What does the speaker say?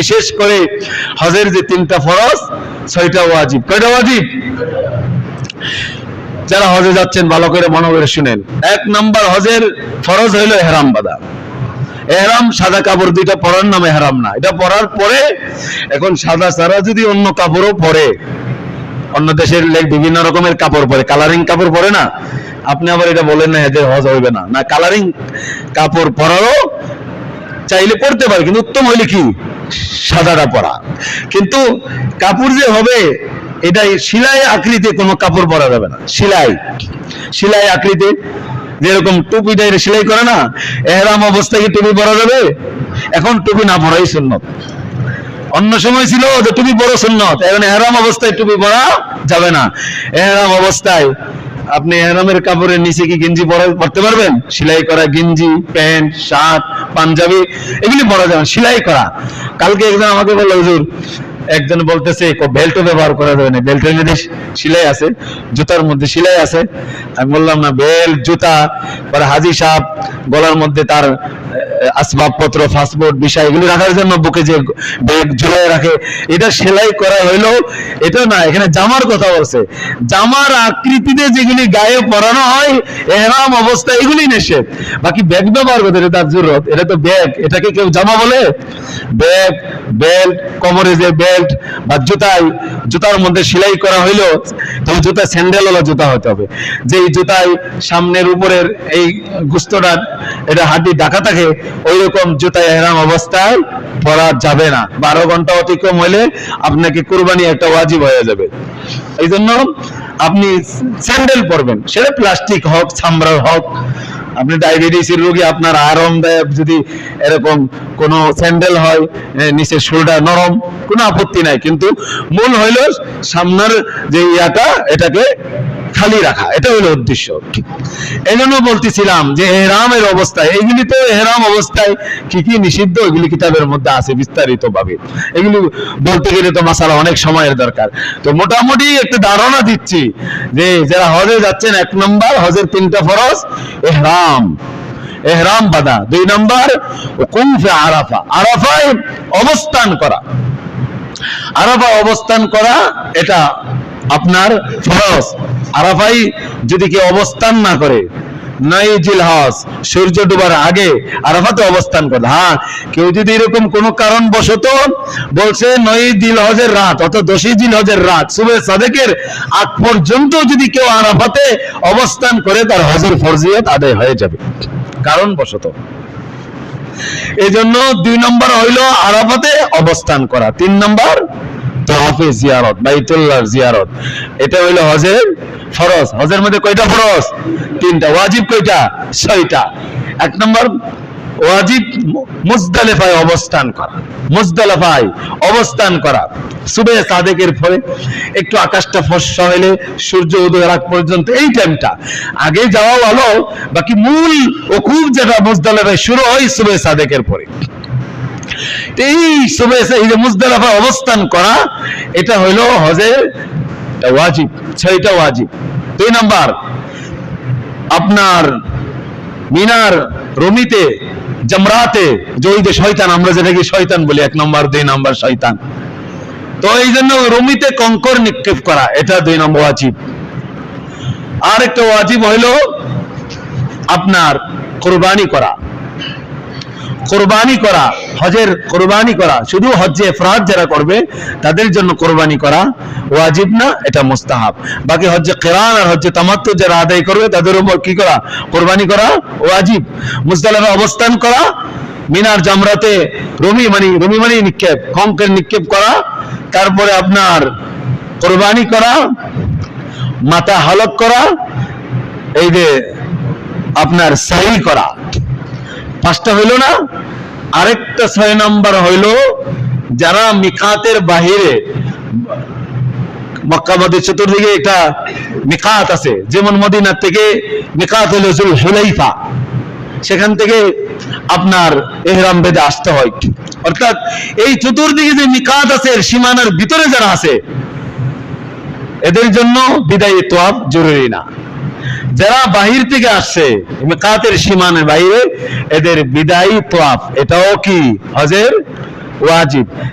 বিশেষ করে হজের যে তিনটা ফরজ, ছয়টা ওয়াজিব। কয়টা ওয়াজিব? যারা হজে যাচ্ছেন, ভালো করে মনে করে শুনেন। এক নাম্বার হজের ফরজ হইল এহরাম বাদা এহরাম সাদা কাপড় দুইটা পরার নামে এহরাম না। এটা পরার পরে এখন সাদা ছাড়া যদি অন্য কাপড়ও পরে, অন্য দেশের লেগ বিভিন্ন রকমের কাপড় পরে কালারিং কাপড় পরে না, আপনি আবার এটা বলেন না, এদের হজ হইবে না। না কালারিং কাপড় পরারও চাইলে পড়তে পারে, কিন্তু উত্তম হইলে কি? সাদাটা পরা। কিন্তু কাপড় যে হবে, এটাই সিলাই আকৃতি কোনো কাপড় পরা যাবে না। সিলাই। সিলাই আকৃতি যেরকম টুপিটা এটা সেলাই করে না এহরাম অবস্থায় কি টুপি পরা যাবে? এখন টুপি না পরাই সুন্নত। অন্য সময় ছিল যে টুপি বড় সুন্নত, এখন এহরাম অবস্থায় টুপি পরা যাবে না। এহরাম অবস্থায় আপনি এহরামের কাপড়ের নিচে কি গেঞ্জি পরা পরতে পারবেন? সেলাই করা গেঞ্জি, প্যান্ট, শার্ট, পাঞ্জাবি, এগুলি পরা যাবে সেলাই করা। কালকে একজন আমাকে বলল, হুজুর একজন বলতেছে বেল্টও ব্যবহার করা যাবে না। বেল্টের মধ্যে সেলাই আছে, জুতার মধ্যে সেলাই আছে। আমি বললাম, না, বেল্ট, জুতা। পরে হাজি সাহেব গলার মধ্যে তার আসবাবপত্র, পাসপোর্ট বিষয় এগুলি রাখার জন্য বুকে যে ব্যাগ ঝুলাই রাখে, এটা সেলাই করা হইল এটা না, এখানে জামার কথা বলছে। জামার আকৃতিতে যেগুলি গায়ে পরানো হয়, এহরাম অবস্থা এগুলি নিষেধ। বাকি ব্যাগ ব্যবহার করতে এটা তার জরুরত। এটা তো ব্যাগ, এটাকে কেউ জামা বলে? ব্যাগ, বেল্ট, কোমরে যে বেল্ট বা জুতায় জুতার মধ্যে সেলাই করা হইল, তবে জুতা স্যান্ডেল ওলা জুতা হতে হবে। যে এই জুতায় সামনের উপরের এই গুস্তটা, এটা হাড্ডি ঢাকা থাকে ওই রকম জুতা এহরাম অবস্থায় পরা যাবে না। বারো ঘণ্টা অতিক্রম হইলে আপনাকে কুরবানি একটা ওয়াজিব হয়ে যাবে। এই জন্য আপনি স্যান্ডেল পরবেন, সেটা প্লাস্টিক হোক চামড়ার হোক আপনি ডায়াবেটিসের রোগী, আপনার আরামদায়ক যদি এরকম কোন স্যান্ডেল হয় নিচের শোল্ডার নরম, কোনো আপত্তি নাই। কিন্তু মূল হইল সামনের যে ইয়াটা, এটাকে খালি রাখা, এটা হলো উদ্দেশ্য। এই জন্য বলতেছিলাম যে এহরামের অবস্থায় এইগুলি তো এহরাম অবস্থায় কি কি নিষিদ্ধ, এগুলি কিতাবের মধ্যে আছে বিস্তারিত ভাবে এগুলি বলতে গেলে তো মাসালা অনেক সময়ের দরকার। তো মোটামুটি একটা ধারণা দিচ্ছি যে যারা হজে যাচ্ছেন, এক নম্বর হজের তিনটা ফরজ, এহরাম। এহরাম বাদা দুই নম্বর কুমফে আরাফা। আরাফায় অবস্থান করা। আরাফা অবস্থান করা, এটা আপনার ফরজ। আরাফাই যদি কেউ অবস্থান না করে সূর্য ডুবার আগে আরাফাতে অবস্থান করে। হ্যাঁ কেউ যদি এরকম কারণ বলছে হজের রাত দিল হজের রাত সাদেকের আগ পর্যন্ত যদি কেউ আরাফাতে অবস্থান করে, তার হজের ফরজিয়ত আদায় হয়ে যাবে। কারণ বশত এই জন্য দুই নম্বর হইল আরাফাতে অবস্থান করা। তিন নম্বর তওয়াফে জিয়ারত বাইতুল্লাহর জিয়ারত। এটা হইল হজের ফরজ। হজের মধ্যে কয়টা ফরজ? তিনটা। ওয়াজিব কয়টা? ছয়টা। এক নম্বর, ওয়াজিব মুজদালিফায় অবস্থান করা। মুজদালিফায় অবস্থান করা। সুবে সাদেকের পরে একটু আকাশটা ফর্সা হইলে, সূর্য উদয়ের আগ পর্যন্ত এই টাইমটা আগে যাওয়া ভালো, বাকি মূল ওকুব যেটা মুজদালিফায় শুরু হয় সুবে সাদেকের পরে। এই সুবে মুজদালিফায় অবস্থান করা, এটা হইল হজের ওয়াজিব, ছয়টা ওয়াজিব। দুই নাম্বার, আপনার মিনার রমিতে শয়তান, আমরা যেটাকে শয়তান বলি, এক নম্বর, দুই নম্বর শয়তান। তো এই জন্য রমিতে কঙ্কর নিক্ষেপ করা, এটা দুই নম্বর ওয়াজিব। আর একটা ওয়াজিব হইল আপনার কোরবানি করা। কোরবানি করা, হজের কোরবানি করা, শুধু হজ্জে এফরাদ যারা করবে, তাদের জন্য কোরবানি করা ওয়াজিব না, এটা মুস্তাহাব। বাকি হজ্জে কেরান আর হজ্জে তামাত্তু যারা আদায় করবে, তাদের উপর কি করা? কোরবানি করা ওয়াজিব। মুজদালিফা অবস্থান করা, মিনার জামরাতে রমি মানি রমি মানি নিক্ষেপ কঙ্কের নিক্ষেপ করা, তারপরে আপনার কোরবানি করা, মাথা হালক করা, এই যে আপনার সাহি করা। পাঁচটা হইল না? আরেকটা ছয় নম্বর হইল, যারা মিকাতের বাহিরে, মক্কা মধ্যে চতুর্দিকে একটা মিকাত আছে। যেমন মদিনার থেকে মিকাত হইল জুল হুলাইফা সেখান থেকে আপনার এহরাম বেদে আসতে হয়। অর্থাৎ এই চতুর্দিকে যে মিকাত আছে সীমানার ভিতরে যারা আছে এদের জন্য বিদায়ী তোয়াব জরুরি না। যারা বাহির থেকে আসছে কাতের সীমানের বাইরে, এদের বিদায়ী তোয়াব, এটাও কি? হজের? ওয়াজিব।